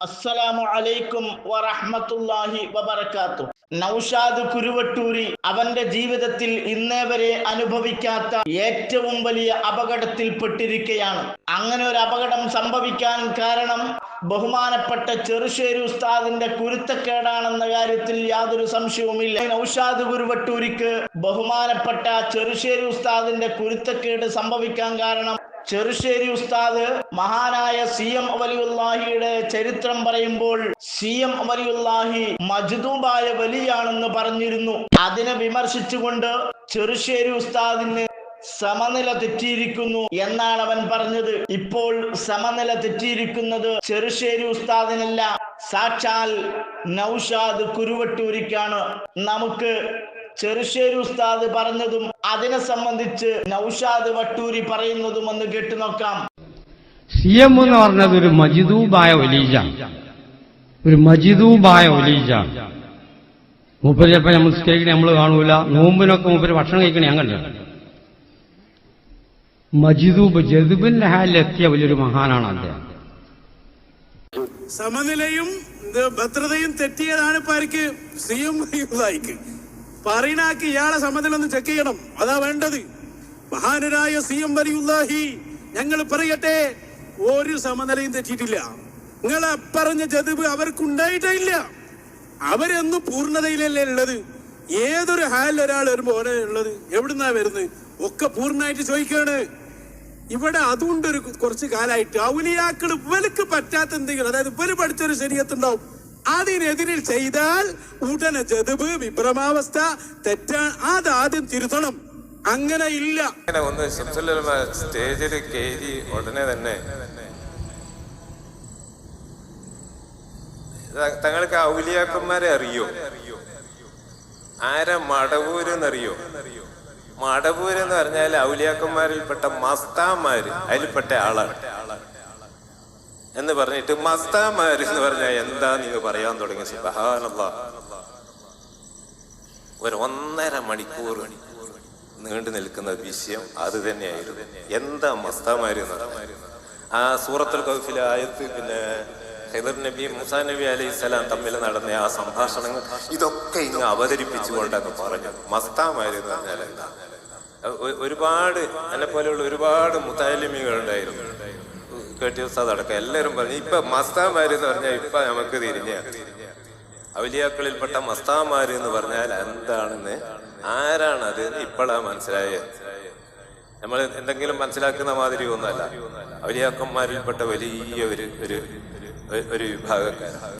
അസ്സലാമു അലൈക്കും വറഹ്മത്തുള്ളാഹി വബർക്കാത്തു നൗഷാദ് കുരുവട്ടൂരി അവന്റെ ജീവിതത്തിൽ ഇന്നേ വരെ അനുഭവിക്കാത്ത ഏറ്റവും വലിയ അപകടത്തിൽപ്പെട്ടിരിക്കുകയാണ് അങ്ങനെ ഒരു അപകടം സംഭവിക്കാൻ കാരണം ബഹുമാനപ്പെട്ട ചെറുശ്ശേരി ഉസ്താദിന്റെ കുരുത്തക്കേടാണെന്ന കാര്യത്തിൽ യാതൊരു സംശയവുമില്ല. നൗഷാദ് കുരുവട്ടൂരിക്ക് ബഹുമാനപ്പെട്ട ചെറുശ്ശേരി ഉസ്താദിന്റെ കുരുത്തക്കേട് സംഭവിക്കാൻ കാരണം ചെറുശ്ശേരി ഉസ്താദ് മഹാനായ സി എം വലിയുല്ലാഹിയുടെ ചരിത്രം പറയുമ്പോൾ സി എം വലിയുല്ലാഹി മജ്ദൂബായ വലിയാണെന്ന് പറഞ്ഞിരുന്നു. അതിനെ വിമർശിച്ചുകൊണ്ട് ചെറുശ്ശേരി ഉസ്താദിന് സമനില തെറ്റിയിരിക്കുന്നു എന്നാണ് അവൻ പറഞ്ഞത്. ഇപ്പോൾ സമനില തെറ്റിയിരിക്കുന്നത് ചെറുശ്ശേരി ഉസ്താദിനല്ല. സാക്ഷാൽ നൗഷാദ് കുരുവട്ടൂരിക്കാണ്. നമുക്ക് ചെറുശ്ശേരി ഉസ്താദ് പറഞ്ഞതും അതിനെ സംബന്ധിച്ച് നൌഷാദ് വട്ടൂരി പറയുന്നതും ഒന്ന് കേട്ടു നോക്കാം. സി എം എന്ന് പറഞ്ഞത് ഒരു മജിദൂബായ ഒലീജ. ഒരു മജിദൂബായ ഒലീജ. മൂപ്പര് ചിലപ്പോൾ നമ്മൾ സ്കരിക്കണേ നമ്മൾ കാണൂല. നോമ്പിനൊക്കെ മൂപ്പര് ഭക്ഷണം കഴിക്കണേ ഞാൻ കണ്ടു മജിദൂബ് ജദുബിന്റെ ഹാലിലെത്തിയ വലിയൊരു മഹാനാണ് അദ്ദേഹം. സമനിലയും ഭദ്രതയും തെറ്റിയതാണ് ഇപ്പൊ ആർക്ക് സി എം പറയണാക്ക് ഇയാളെ സമനില ഒന്ന് ചെക്ക് ചെയ്യണം. അതാ വേണ്ടത്. മഹാനരായ സി എം വലിയുല്ലാഹി ഞങ്ങൾ പറയട്ടെ ഒരു സമനിലയും തെറ്റിയിട്ടില്ല. നിങ്ങൾ പറഞ്ഞ ചതിവ് അവർക്കുണ്ടായിട്ടേ ഇല്ല അവരെന്നും പൂർണതയിലല്ലേ ഉള്ളത്? ഏതൊരു ഹാലിൽ ഒരാൾ വരുമ്പോ ഓരോ ഉള്ളത്? എവിടുന്നാ വരുന്നത്? ഒക്കെ പൂർണമായിട്ട് ചോദിക്കുകയാണ് ഇവിടെ അതുകൊണ്ട് ഒരു കുറച്ച് കാലമായിട്ട് ഔലിയാക്കൾ ഇവർക്ക് പറ്റാത്ത എന്തെങ്കിലും അതായത് ഇവർ പഠിച്ചൊരു ശരീരത്തുണ്ടാവും. അതിനെതിരിൽ ചെയ്താൽ ഉടനെ ജതുബ് വിഭ്രമാവസ്ഥ തെറ്റാ ആദ്യം തിരുത്തണം. അങ്ങനെ ഇല്ല. ഒന്ന് ശംസുല്ലമ സ്റ്റേജിൽ കയറി ഉടനെ തന്നെ. തങ്ങൾക്ക് ഔലിയാക്കന്മാരെ അറിയോ? ആരാ മടവൂര് എന്നറിയോ മടവൂര് എന്ന് പറഞ്ഞാൽ ഔലിയാക്കന്മാരിൽപ്പെട്ട മസ്താന്മാര് അതിൽപ്പെട്ട ആളാണ്. എന്ന് പറഞ്ഞിട്ട് മസ്താമാര് എന്ന് പറഞ്ഞാൽ എന്താ നിങ്ങൾ പറയാൻ തുടങ്ങി സുബ്ഹാനല്ലാ. ഒരു ഒന്നര മണിക്കൂർ നീണ്ടു നിൽക്കുന്ന വിഷയം അത് തന്നെയായിരുന്നു. എന്താ മസ്താമാര് എന്ന് ആ സൂറത്തുൽ കൗഫിലെ ആയത്ത് പിന്നെ ഹിദർ നബി മുസാ നബി അലൈഹി സ്വലാം തമ്മിൽ നടന്ന ആ സംഭാഷണങ്ങൾ ഇതൊക്കെ ഇങ്ങ് അവതരിപ്പിച്ചുകൊണ്ടെന്ന് പറഞ്ഞു. മസ്താമാര് എന്ന് പറഞ്ഞാൽ എന്താ? ഒരുപാട് എന്നെ പോലെയുള്ള ഒരുപാട് മുത്താലിമികൾ ഉണ്ടായിരുന്നു കേട്ടി ഉസ്താദ് അടക്കം എല്ലാവരും പറഞ്ഞു ഇപ്പൊ മസ്താമാര് എന്ന് പറഞ്ഞാൽ ഇപ്പൊ നമുക്ക് തിരിഞ്ഞ അവലിയാക്കളിൽപ്പെട്ട മസ്താമാര് എന്ന് പറഞ്ഞാൽ എന്താണെന്ന് ആരാണ് അത് എന്ന് ഇപ്പോഴാ മനസ്സിലായത്. നമ്മൾ എന്തെങ്കിലും മനസ്സിലാക്കുന്ന മാതിരി ഒന്നല്ല അവലിയാക്കന്മാരിൽപ്പെട്ട വലിയ ഒരു ഒരു ഒരു വിഭാഗക്കാരാണ്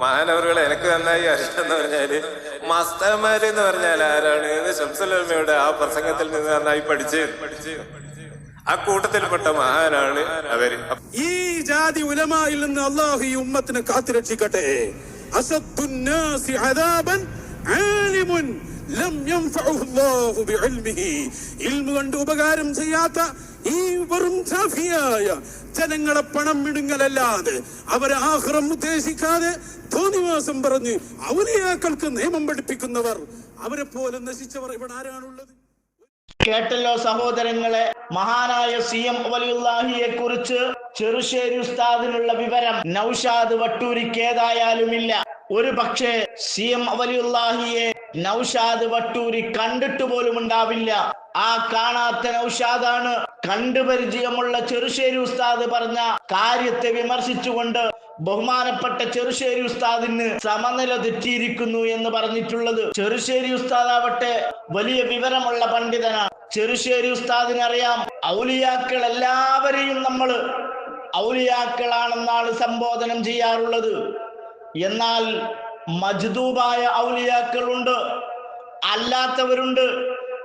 മാനവറുകൾ എനിക്ക് നന്നായി അറിയാന്ന് പറഞ്ഞാൽ മസ്താമാര് എന്ന് പറഞ്ഞാൽ ആരാണ് ശംസുലമ്മയുടെ ആ പ്രസംഗത്തിൽ നിന്ന് നന്നായി പഠിച്ച് പഠിച്ച്. ആ കൂട്ടത്തിൽപ്പെട്ട മഹാനാണ് അവർ. ഈ ജാതി ഉലമായിൽ നിന്ന് അള്ളാഹു ഈ ഉമ്മത്തിനെ കാത്തുരക്ഷിക്കട്ടെ. അസത്തുന്നാസി അദാബൻ ആലിമുൻ ലം യൻഫഉഹു അല്ലാഹു ബിഇൽമിഹി. ഇൽമു കൊണ്ട് ഉപകാരം ചെയ്യാത്ത ഈ വെറും സാഫിയായ ജനങ്ങളെ പണം വിടുങ്ങലല്ലാതെ അവരെ ആഹ്റം ഉദ്ദേശിക്കാതെ തോന്നിവാസം പറഞ്ഞ് ഔലിയാക്കൾക്ക് നിയമം പഠിപ്പിക്കുന്നവർ അവരെ പോലെ നശിച്ചവർ ഇവിടെ ആരാണുള്ളത്? കേട്ടല്ലോ സഹോദരങ്ങളെ. മഹാനായ സി എം വലിയുല്ലാഹിയെ കുറിച്ച് ചെറുശ്ശേരി ഉസ്താദിനുള്ള വിവരം നൌഷാദ് വട്ടൂരിക്ക് ഏതായാലുമില്ല. ഒരു പക്ഷേ സി എം വലിയുല്ലാഹിയെ നൌഷാദ് വട്ടൂരി കണ്ടിട്ട് പോലും ഉണ്ടാവില്ല. ആ കാണാത്ത നൌഷാദാണ് കണ്ടുപരിചയമുള്ള ചെറുശ്ശേരി ഉസ്താദ് പറഞ്ഞ കാര്യത്തെ വിമർശിച്ചുകൊണ്ട് ബഹുമാനപ്പെട്ട ചെറുശ്ശേരി ഉസ്താദിന് സമനില തെറ്റിയിരിക്കുന്നു എന്ന് പറഞ്ഞിട്ടുള്ളത്. ചെറുശ്ശേരി ഉസ്താദാവട്ടെ വലിയ വിവരമുള്ള പണ്ഡിതനാണ്. ചെറുശ്ശേരി ഉസ്താദിനെ അറിയാം. ഔലിയാക്കൾ എല്ലാവരെയും നമ്മൾ ഔലിയാക്കളാണെന്നാണ് സംബോധനം ചെയ്യാറുള്ളത്. എന്നാൽ മജ്ദൂബായ ഔലിയാക്കളുണ്ട് അല്ലാത്തവരുണ്ട്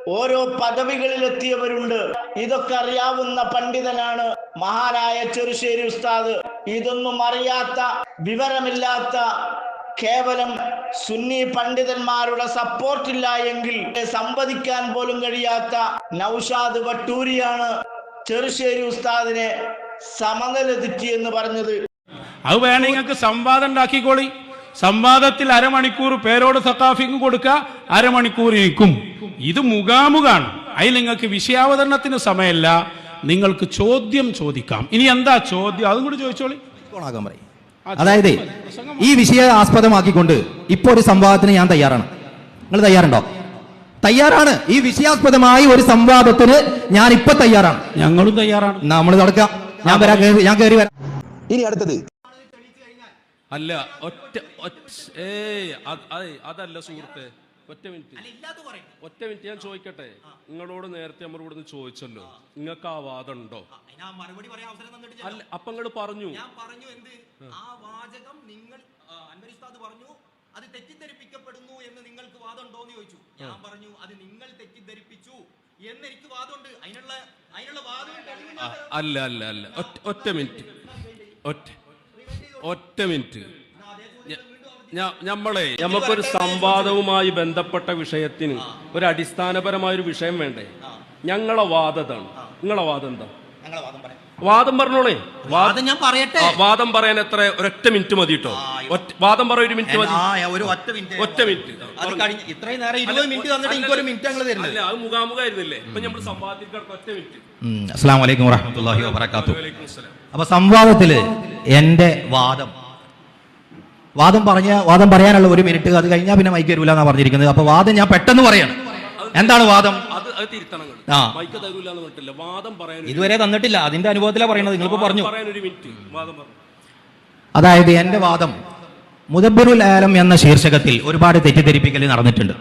ഓരോ പദവികളിലെത്തിയവരുണ്ട്. ഇതൊക്കെ അറിയാവുന്ന പണ്ഡിതനാണ് മഹാനായ ചെറുശ്ശേരി ഉസ്താദ്. ഇതൊന്നും അറിയാത്ത വിവരമില്ലാത്ത കേവലം സുന്നി പണ്ഡിതന്മാരുടെ സപ്പോർട്ടില്ല എങ്കിൽ സംവദിക്കാൻ പോലും കഴിയാത്ത നൌഷാദ് വട്ടൂരിയാണ് ചെറുശ്ശേരി ഉസ്താദിനെ സമനില തെറ്റി എന്ന് പറഞ്ഞത്. അത് വേണേ നിങ്ങൾക്ക് സംവാദം ഉണ്ടാക്കിക്കോളി. സംവാദത്തിൽ അരമണിക്കൂർ പേരോട് സക്കാഫിക്കും കൊടുക്കുക അരമണിക്കൂർ ഇരിക്കും ഇത് മുഖാമുഖാണ്. അതിൽ നിങ്ങൾക്ക് വിഷയാവതരണത്തിന് സമയമല്ല. നിങ്ങൾക്ക് ചോദ്യം ചോദിക്കാം. ഇനി എന്താ ചോദ്യം? അതും കൂടി ചോദിച്ചോളി. പറയും. അതായത് ഈ വിഷയ ആസ്പദമാക്കിക്കൊണ്ട് ഇപ്പൊ ഒരു സംവാദത്തിന് ഞാൻ തയ്യാറാണ്. നിങ്ങൾ തയ്യാറുണ്ടോ? തയ്യാറാണ്. ഈ വിഷയാസ്പദമായി ഒരു സംവാദത്തിന് ഞാൻ ഇപ്പൊ തയ്യാറാണ്. ഞങ്ങളും തയ്യാറാണ്. നമ്മൾ നടക്കാം. ഞാൻ വരാം ഞാൻ കയറി വരാം. ഇനി അടുത്തത്. അല്ല ഒറ്റ ഒറ്റ- ഏയ് അതല്ല സുഹൃത്തെ. ഒറ്റ മിനിറ്റ്. ഒറ്റ മിനിറ്റ് ഞാൻ ചോദിക്കട്ടെ? നിങ്ങളോട് നേരത്തെ നമ്മൾ ഇവിടുന്ന് ചോദിച്ചല്ലോ. നിങ്ങൾക്ക് ആ വാദം ഉണ്ടോ അല്ല അപ്പൊ നിങ്ങൾ പറഞ്ഞു. ഞാൻ പറഞ്ഞു എന്ത്? ആ. വാചകം നിങ്ങൾ ഉസ്താദ് പറഞ്ഞു അത് തെറ്റിദ്ധരിപ്പിക്കപ്പെടുന്നു എന്ന് നിങ്ങൾക്ക് വാദമുണ്ടോ എന്ന് ചോദിച്ചു ഞാൻ പറഞ്ഞു അത് നിങ്ങൾ തെറ്റിദ്ധരിപ്പിച്ചു എന്ന് എനിക്ക് വാദമുണ്ട്. അതിനുള്ള അതിനുള്ള തരാം. അല്ല അല്ല അല്ല. ഒറ്റ ഒറ്റ മിനിറ്റ്. ഒറ്റ ഒറ്റ മിനിറ്റ്. ഞമ്മളെ നമുക്കൊരു സംവാദവുമായി ബന്ധപ്പെട്ട വിഷയത്തിന് ഒരു അടിസ്ഥാനപരമായ ഒരു വിഷയം വേണ്ടേ? ഞങ്ങളെ വാദതാണ്. നിങ്ങളെ വാദം എന്താ? ഞങ്ങളെ വാദം പറയാം. വാദം പറഞ്ഞോളേ. വാദം ഞാൻ പറയട്ടെ? വാദം പറയാൻ എത്ര? ഒരൊറ്റ മിനിറ്റ് മതി കേട്ടോ. വാദം പറയാൻ ഒരു മിനിറ്റ് മതി. ആ, ഒരു ഒറ്റ മിനിറ്റ്. ഒറ്റ മിനിറ്റ്. ഇത്രയും നേരം ഇരുപത് മിനിറ്റ് തന്നിട്ട് ഒരു മിനിറ്റ് ഞങ്ങൾ തരുന്നില്ല അല്ല അത് മുഖാമുഖായിരുന്നില്ലേ? ഇപ്പൊ നമ്മൾ സംവാദത്തിൽ ഒറ്റ മിനിറ്റ്. അസ്സാം വലൈക്കും വാഹമത്തല്ലാഹി വാബർക്കാത്തു. അപ്പൊ സംവാദത്തിൽ എന്റെ വാദം വാദം പറഞ്ഞ വാദം പറയാനുള്ള ഒരു മിനിറ്റ് അത് കഴിഞ്ഞാൽ പിന്നെ മൈക്ക് തരൂല എന്നാ പറഞ്ഞിരിക്കുന്നത്. അപ്പൊ വാദം ഞാൻ പെട്ടെന്ന് പറയണം. എന്താണ് വാദം? ആ. ഇതുവരെ തന്നിട്ടില്ല. അതിന്റെ അനുഭവത്തിലാണ് പറയുന്നത് വാദം പറഞ്ഞു. അതായത് എന്റെ വാദം മുദബിറുൽ ആലം എന്ന ശീർഷകത്തിൽ ഒരുപാട് തെറ്റിദ്ധരിപ്പിക്കൽ നടന്നിട്ടുണ്ട്.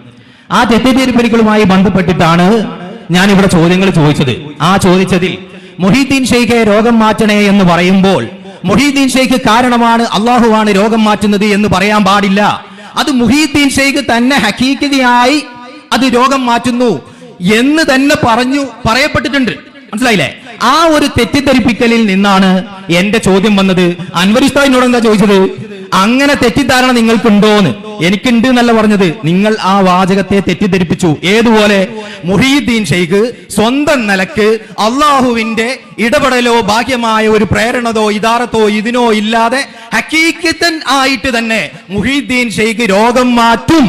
ആ തെറ്റിദ്ധരിപ്പിക്കലുമായി ബന്ധപ്പെട്ടിട്ടാണ് ഞാൻ ഇവിടെ ചോദ്യങ്ങൾ ചോദിച്ചത്. ആ ചോദിച്ചതിൽ മൊഹീദ്ദീൻ ഷെയ്ഖെ രോഗം മാറ്റണേ എന്ന് പറയുമ്പോൾ മൊഹീദ്ദീൻ ഷെയ്ഖ് കാരണമാണ് അള്ളാഹുവാണ് രോഗം മാറ്റുന്നത് എന്ന് പറയാൻ പാടില്ല. അത് മുഹീദ്ദീൻ ഷെയ്ഖ് തന്നെ ഹക്കീക്കതയായി അത് രോഗം മാറ്റുന്നു എന്ന് തന്നെ പറഞ്ഞു പറയപ്പെട്ടിട്ടുണ്ട്. മനസ്സിലായില്ലേ? ആ ഒരു തെറ്റിദ്ധരിപ്പിക്കലിൽ നിന്നാണ് എന്റെ ചോദ്യം വന്നത്. അൻവരിസ്താദിനോട് എന്താ ചോദിച്ചത്? അങ്ങനെ തെറ്റിദ്ധാരണ നിങ്ങൾക്കുണ്ടോന്ന്. എനിക്കുണ്ട് എന്നല്ല പറഞ്ഞത്. നിങ്ങൾ ആ വാചകത്തെ തെറ്റിദ്ധരിപ്പിച്ചു. ഏതുപോലെ? മുഹീദ്ദീൻ ഷെയ്ഖ് സ്വന്തം നിലയ്ക്ക് അള്ളാഹുവിന്റെ ഇടപെടലോ ബാഹ്യമായ ഒരു പ്രേരണതോ ഇതാറത്തോ ഇതിനോ ഇല്ലാതെ ഹക്കീക്കത്തൻ ആയിട്ട് തന്നെ മുഹീദ്ദീൻ ഷെയ്ഖ് രോഗം മാറ്റും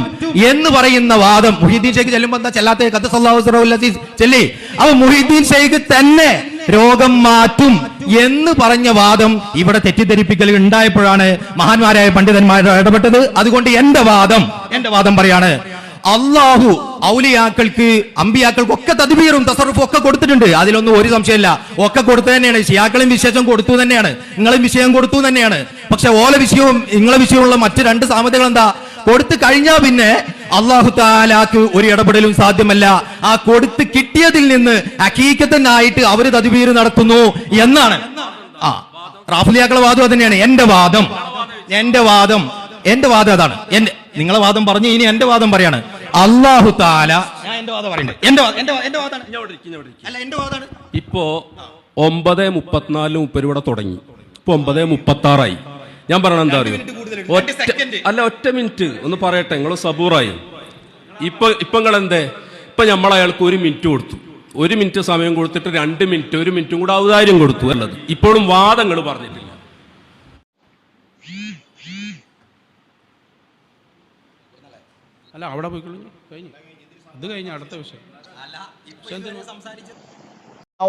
എന്ന് പറയുന്ന വാദം. മുഹീദ്ദീൻ ഷെയ്ഖ് ചെല്ലുമ്പോ എന്താ ചെല്ലാത്ത കത്ത് സല്ലാഹു ചെല്ലി? അപ്പൊ മുഹീദ്ദീൻ ഷെയ്ഖ് തന്നെ രോഗം മാറ്റും എന്ന് പറഞ്ഞ വാദം ഇവിടെ തെറ്റിദ്ധരിപ്പിക്കൽ ഉണ്ടായപ്പോഴാണ് മഹാന്മാരായ പണ്ഡിതന്മാർ ഇടപെട്ടത്. അതുകൊണ്ട് എന്റെ വാദം എന്റെ വാദം പറയാണ്. അള്ളാഹു ഔലിയാക്കൾക്ക് അമ്പിയാക്കൾക്ക് ഒക്കെ തദ്ബീറും തസറുഫും ഒക്കെ കൊടുത്തിട്ടുണ്ട്. അതിലൊന്നും ഒരു സംശയമില്ല. ഒക്കെ കൊടുത്തു തന്നെയാണ്. ഷിയാക്കളും വിശേഷം കൊടുത്തു തന്നെയാണ്. നിങ്ങളും വിഷയം കൊടുത്തു തന്നെയാണ്. പക്ഷെ ഓല വിഷയവും നിങ്ങളെ വിഷയമുള്ള മറ്റ് രണ്ട് സാമ്യതകൾ എന്താ കൊടുത്തു കഴിഞ്ഞാൽ പിന്നെ അള്ളാഹു താലാക്ക് ഒരു ഇടപെടലും സാധ്യമല്ല. ആ കൊടുത്ത് കിട്ടിയതിൽ നിന്ന് അക്കീക്കത്തനായിട്ട് അവർ തദ്ബീർ നടത്തുന്നു എന്നാണ്. ആ റാഫുലിയാക്കളുടെ വാദം തന്നെയാണ് എന്റെ വാദം. എന്റെ വാദം. എന്റെ വാദം അതാണ്. എന്റെ നിങ്ങളെ വാദം പറഞ്ഞു ഇനി എന്റെ വാദം പറയാണ്. അള്ളാഹു താല ഞാൻ എന്റെ വാദം എന്റെ എന്റെ വാദമാണ്. അല്ല എന്റെ വാദമാണ് ഇപ്പോ ഒമ്പത് മുപ്പത്തിനാലിന് മുപ്പത് ഇവിടെ തുടങ്ങി. ഇപ്പൊ ഒമ്പത് മുപ്പത്തി ആറായി ഞാൻ പറയണ എന്താ അറിയോ? ഒറ്റ അല്ല ഒറ്റ മിനിറ്റ്. ഒന്ന് പറയട്ടെ നിങ്ങൾ സബൂറായി. ഇപ്പൊ ഇപ്പൊ നിങ്ങൾ എന്തേ ഇപ്പൊ നമ്മൾ അയാൾക്ക് ഒരു മിനിറ്റ് കൊടുത്തു. ഒരു മിനിറ്റ് സമയം കൊടുത്തിട്ട് രണ്ട് മിനിറ്റ് ഒരു മിനിറ്റും കൂടെ ഔദാര്യം കൊടുത്തു എന്നത് ഇപ്പോഴും വാദങ്ങൾ പറഞ്ഞിട്ടില്ല. അല്ല അവിടെ പോയിക്കൊള്ളു കഴിഞ്ഞു. അത് കഴിഞ്ഞ അടുത്ത വിഷയം.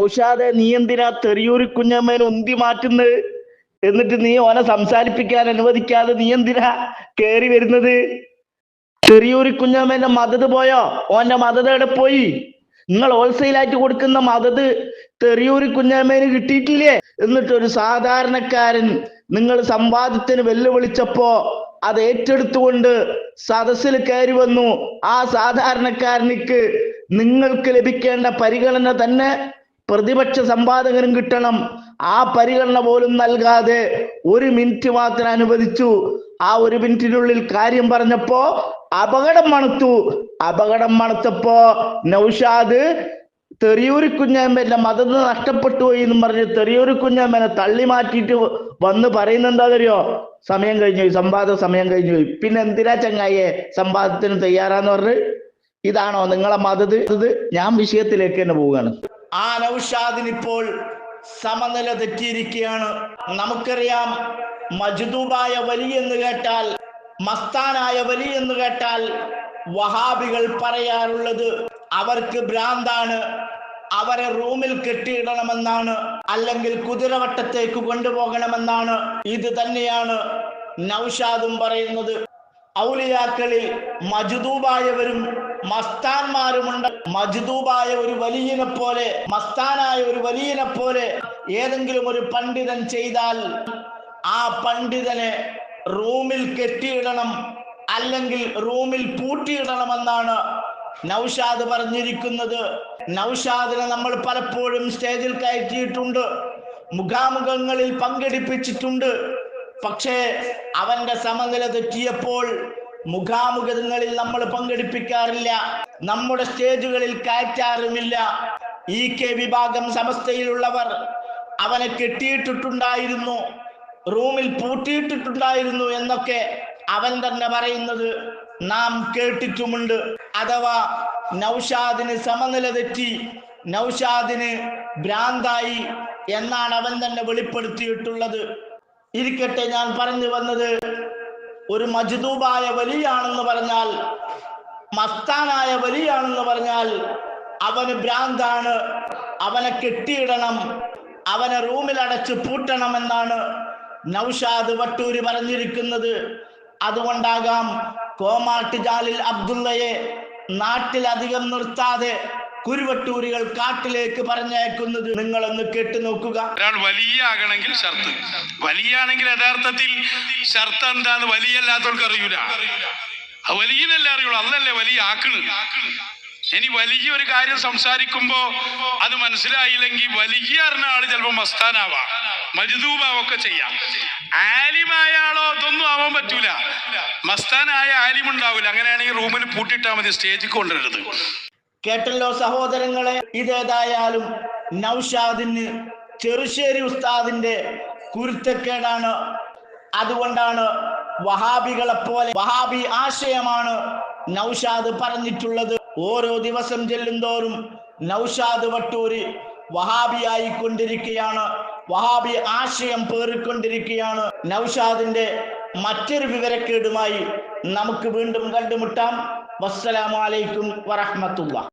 ഔഷാദെ നീ എന്തിനാ തെറിയൂരി കുഞ്ഞമ്മേനെ ഉന്തി മാറ്റുന്നത്? എന്നിട്ട് നീ ഓനെ സംസാരിപ്പിക്കാൻ അനുവദിക്കാതെ നീ എന്തിനാ കേറി വരുന്നത്? തെറിയൂരി കുഞ്ഞമ്മേന്റെ മദത് പോയോ? ഓന്റെ മദത് എവിടെ പോയി? നിങ്ങൾ ഹോൾസെയിലായിട്ട് കൊടുക്കുന്ന മദത് തെറിയൂരി കുഞ്ഞമ്മേന് കിട്ടിയിട്ടില്ലേ? എന്നിട്ട് ഒരു സാധാരണക്കാരൻ നിങ്ങൾ സംവാദത്തിന് വെല്ലുവിളിച്ചപ്പോ അത് ഏറ്റെടുത്തുകൊണ്ട് സദസ്സിൽ കയറി വന്നു. ആ സാധാരണക്കാരനിക്ക് നിങ്ങൾക്ക് ലഭിക്കേണ്ട പരിഗണന തന്നെ പ്രതിപക്ഷ സമ്പാദകനും കിട്ടണം. ആ പരിഗണന പോലും നൽകാതെ ഒരു മിനിറ്റ് മാത്രം അനുവദിച്ചു. ആ ഒരു മിനിറ്റിനുള്ളിൽ കാര്യം പറഞ്ഞപ്പോ അപകടം മണത്തു. അപകടം മണത്തപ്പോ നൗഷാദ് തെറിയൂരി കുഞ്ഞാമ്മന്റെ മതം നഷ്ടപ്പെട്ടു പോയി എന്നും പറഞ്ഞ് തെറിയൂരി കുഞ്ഞാമ്മനെ തള്ളി മാറ്റിയിട്ട് വന്ന് എന്താ എന്താണെന്നറിയോ സമയം കഴിഞ്ഞു പോയി. സംവാദ സമയം കഴിഞ്ഞു പോയി. പിന്നെ എന്തിനാ ചങ്ങായിയെ സംവാദത്തിന് തയ്യാറാന്ന് പറഞ്ഞ്? ഇതാണോ നിങ്ങളെ മതത്? ഞാൻ വിഷയത്തിലേക്ക് തന്നെ പോവുകയാണ്. ആ നൗഷാദിന് ഇപ്പോൾ സമനില തെറ്റിയിരിക്കുകയാണ്. നമുക്കറിയാം മജ്ദൂബായ വലിയെന്ന് കേട്ടാൽ മസ്താനായ വലി എന്ന് കേട്ടാൽ വഹാബികൾ പറയാറുള്ളത് അവർക്ക് ഭ്രാന്താണ്. അവരെ റൂമിൽ കെട്ടിയിടണമെന്നാണ്. അല്ലെങ്കിൽ കുതിരവട്ടത്തേക്ക് കൊണ്ടുപോകണമെന്നാണ്. ഇത് തന്നെയാണ് നൗഷാദും പറയുന്നത്. ഔലിയാക്കളിൽ മജുദൂബായവരും മസ്താന്മാരുമുണ്ട് മജുദൂബായ ഒരു വലിയനെ പോലെ മസ്താനായ ഒരു വലിയനെ പോലെ ഏതെങ്കിലും ഒരു പണ്ഡിതൻ ചെയ്താൽ ആ പണ്ഡിതനെ റൂമിൽ കെട്ടിയിടണം അല്ലെങ്കിൽ റൂമിൽ പൂട്ടിയിടണമെന്നാണ് നൗഷാദ് പറഞ്ഞിരിക്കുന്നത്. നൗഷാദിനെ നമ്മൾ പലപ്പോഴും സ്റ്റേജിൽ കയറ്റിയിട്ടുണ്ട്. മുഖാമുഖങ്ങളിൽ പങ്കെടുപ്പിച്ചിട്ടുണ്ട്. പക്ഷേ അവന്റെ സമനില തെറ്റിയപ്പോൾ മുഖാമുഖങ്ങളിൽ നമ്മൾ പങ്കെടുപ്പിക്കാറില്ല. നമ്മുടെ സ്റ്റേജുകളിൽ കയറ്റാറുമില്ല. ഇ കെ വിഭാഗം സമസ്തയിലുള്ളവർ അവനെ കെട്ടിയിട്ടിട്ടുണ്ടായിരുന്നു റൂമിൽ പൂട്ടിയിട്ടിട്ടുണ്ടായിരുന്നു എന്നൊക്കെ അവൻ തന്നെ പറയുന്നത് നാം കേട്ടിട്ടുമുണ്ട്. അഥവാ നൗഷാദിന് സമനില തെറ്റി നൗഷാദിന് ഭ്രാന്തായി എന്നാണ് അവൻ തന്നെ വെളിപ്പെടുത്തിയിട്ടുള്ളത്. ഇരിക്കട്ടെ ഞാൻ പറഞ്ഞു വന്നത് ഒരു മജ്ദൂബായ വലിയാണെന്ന് പറഞ്ഞാൽ മസ്താനായ വലിയാണെന്ന് പറഞ്ഞാൽ അവന് ഭ്രാന്താണ്. അവനെ കെട്ടിയിടണം അവനെ റൂമിൽ അടച്ച് പൂട്ടണമെന്നാണ് നൗഷാദ് വട്ടൂര് പറഞ്ഞിരിക്കുന്നത് അതുകൊണ്ടാകാം. കോമാട്ട് ജാലിൽ അബ്ദുള്ളയെ നാട്ടിലധികം നിർത്താതെ കുരുവട്ടൂരികൾ കാട്ടിലേക്ക് പറഞ്ഞയക്കുന്നത് നിങ്ങളൊന്ന് കേട്ടു നോക്കുക. ഒരാൾ വലിയ ആകണമെങ്കിൽ ഷർത്ത്. വലിയ ആണെങ്കിൽ യഥാർത്ഥത്തിൽ ഷർത്ത് എന്താന്ന് വലിയ അല്ലാത്തവർക്ക് അറിയൂല വലിയനല്ലേ അറിയുള്ളൂ. അന്നല്ലേ വലിയ ആക്കണ് ഇനി വലിയ ഒരു കാര്യം സംസാരിക്കുമ്പോ അത് മനസ്സിലായില്ലെങ്കിൽ വലിയ അറിഞ്ഞ ആൾ ചിലപ്പോ മസ്താനാവാം. മജുദൂബാവൊക്കെ ചെയ്യാം. ആലിമായാളോ ഇതൊന്നും ആവാൻ പറ്റൂല. മസ്താനായ ആലിം ഉണ്ടാവില്ല അങ്ങനെയാണെങ്കിൽ റൂമിൽ പൂട്ടിയിട്ടാൽ മതി സ്റ്റേജിൽ കൊണ്ടുവരരുത്. കേട്ടല്ലോ സഹോദരങ്ങളെ ഇതേതായാലും നൗഷാദിന് ചെറുശ്ശേരി ഉസ്താദിന്റെ കുരുത്തക്കേടാണ്. അതുകൊണ്ടാണ് വഹാബികളെ പോലെ വഹാബി ആശയമാണ് നൗഷാദ് പറഞ്ഞിട്ടുള്ളത്. ഓരോ ദിവസം ചെല്ലുന്തോറും നൗഷാദ് വട്ടൂരി വഹാബിയായി കൊണ്ടിരിക്കുകയാണ് വഹാബി ആശയം പേറിക്കൊണ്ടിരിക്കുകയാണ്. നൌഷാദിന്റെ മറ്റൊരു വിവരക്കേടുമായി നമുക്ക് വീണ്ടും കണ്ടുമുട്ടാം. വസ്സലാമലൈക്കും വറഹമത്തുള്ള